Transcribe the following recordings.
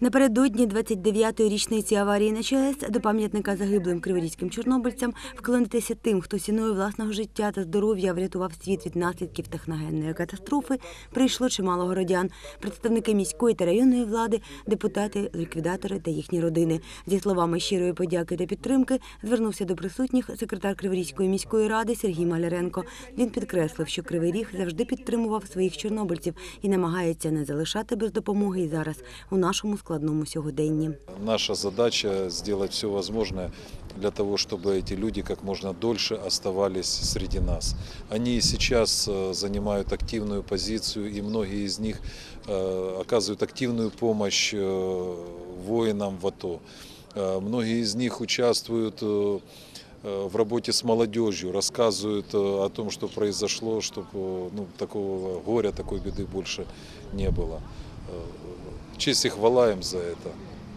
Напередодні 29-ї річниці аварії на ЧАЕС до пам'ятника загиблим криворізьким чорнобильцям вклонитися тим, хто ціною власного життя та здоров'я врятував світ від наслідків техногенної катастрофи, прийшло чимало городян, представники міської та районної влади, депутати, ліквідатори та їхні родини. Зі словами щирої подяки та підтримки звернувся до присутніх секретар Криворізької міської ради Сергій Маляренко. Він підкреслив, що Кривий Ріг завжди підтримував своїх чорнобильців і намагається не залишати без допомоги і зараз у нашому складному сьогоденні. Наша задача сделать все возможное для того, чтобы эти люди как можно дольше оставались среди нас. Они и сейчас э, занимают активную позицию, и многие из них э, оказывают активную помощь э, воинам в АТО. Э, Многие из них участвуют э, э, в работе с молодежью, рассказывают э, о том, что произошло, чтобы ну, такого горя, такой беды больше не было. Э, Честь и хвала им за это.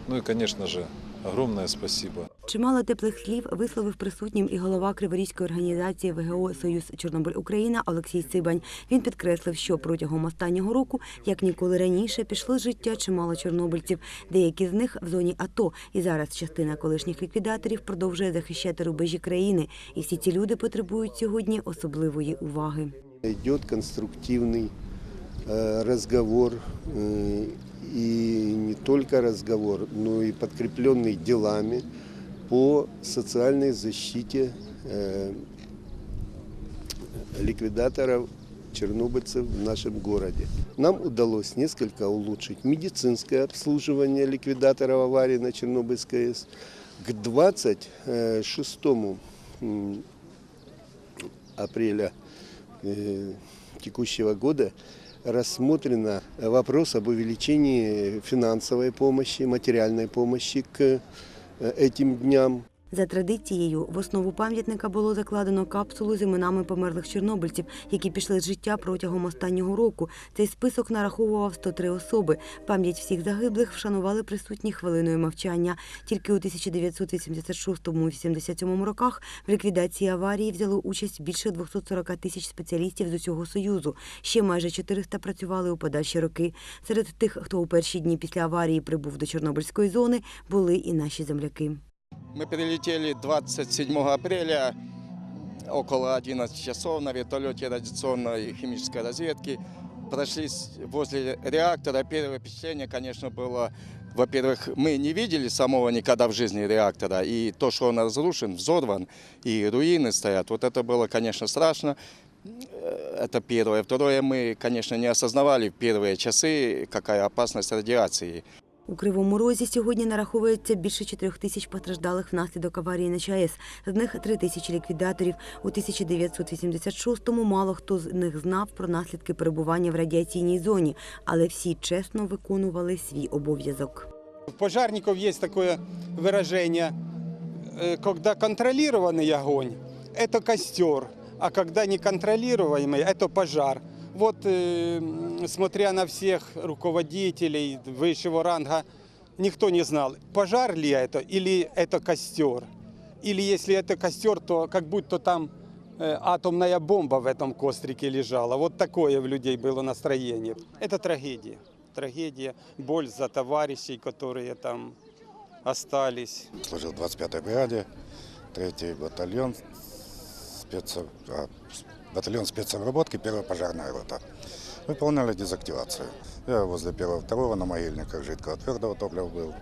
Ну и, конечно же, огромное спасибо. Чимало теплих слів висловив присутнім і голова Криворізької організації ВГО Союз Чорнобиль Україна Олексій Цибань. Він підкреслив, що протягом останнього року, як ніколи раніше, пішло з життя чимало чорнобильців. Деякі з них в зоні АТО. І зараз частина колишніх ліквідаторів продовжує захищати рубежі країни. І всі ці люди потребують сьогодні особливої уваги. Идет конструктивный э, разговор, э, и не только разговор, но и подкрепленный делами по социальной защите э, ликвидаторов чернобыльцев в нашем городе. Нам удалось несколько улучшить медицинское обслуживание ликвидаторов аварии на Чернобыльской АЭС. К 26 м, апреля э, текущего года рассмотрено вопрос об увеличении финансовой помощи, материальной помощи к э, этим дням. За традицією, в основу пам'ятника було закладено капсулу з іменами померлих чорнобильців, які пішли з життя протягом останнього року. Цей список нараховував 103 особи. Пам'ять всіх загиблих вшанували присутні хвилиною мовчання. Тільки у 1986-87 роках в ліквідації аварії взяло участь більше 240 тисяч спеціалістів з усього союзу. Ще майже 400 працювали у подальші роки. Серед тих, хто у перші дні після аварії прибув до Чорнобильської зони, були і наші земляки. Мы прилетели 27 апреля около 11 часов на вертолете радиационной химической разведки. Прошлись возле реактора. Первое впечатление, конечно, было, во-первых, мы не видели самого никогда в жизни реактора. И то, что он разрушен, взорван, и руины стоят, вот это было, конечно, страшно. Это первое. Второе, мы, конечно, не осознавали в первые часы, какая опасность радиации. У Кривому Розі сьогодні нараховується більше 4 тисяч постраждалих внаслідок аварії на ЧАЕС. З них 3 тисячі ліквідаторів. У 1986-му мало хто з них знав про наслідки перебування в радіаційній зоні, але всі чесно виконували свій обов'язок. У пожарников есть такое выражение, э, когда контролированный огонь – это костер, а когда неконтролируемый – это пожар. Вот, э, смотря на всех руководителей высшего ранга, никто не знал, пожар ли это или это костер. Или если это костер, то как будто там э, атомная бомба в этом кострике лежала. Вот такое в людей было настроение. Это трагедия. Трагедия, боль за товарищей, которые там остались. Служил в 25-й бригаде, 3-й батальон, спец... а, с- батальон спецобработки, первая пожарная рота. Выполняли дезактивацию. Я возле первого-второго на могильниках жидкого твердого топлива был,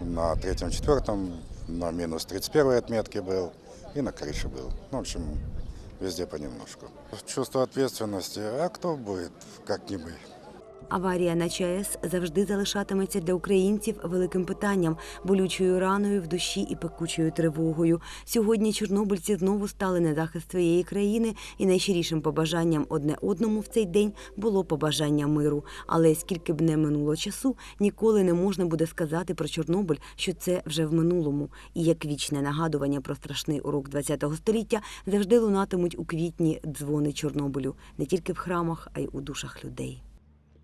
на третьем-четвертом, на минус 31 отметке был и на крыше был. Ну, в общем, везде понемножку. Чувство ответственности, а кто будет, как не мы? Аварія на ЧАЕС завжди залишатиметься для українців великим питанням, болючою раною в душі і пекучою тривогою. Сьогодні чорнобильці знову стали на захист своєї країни, і найщирішим побажанням одне одному в цей день було побажання миру. Але скільки б не минуло часу, ніколи не можна буде сказати про Чорнобиль, що це вже в минулому. І як вічне нагадування про страшний урок ХХ століття завжди лунатимуть у квітні дзвони Чорнобилю не тільки в храмах, а й у душах людей.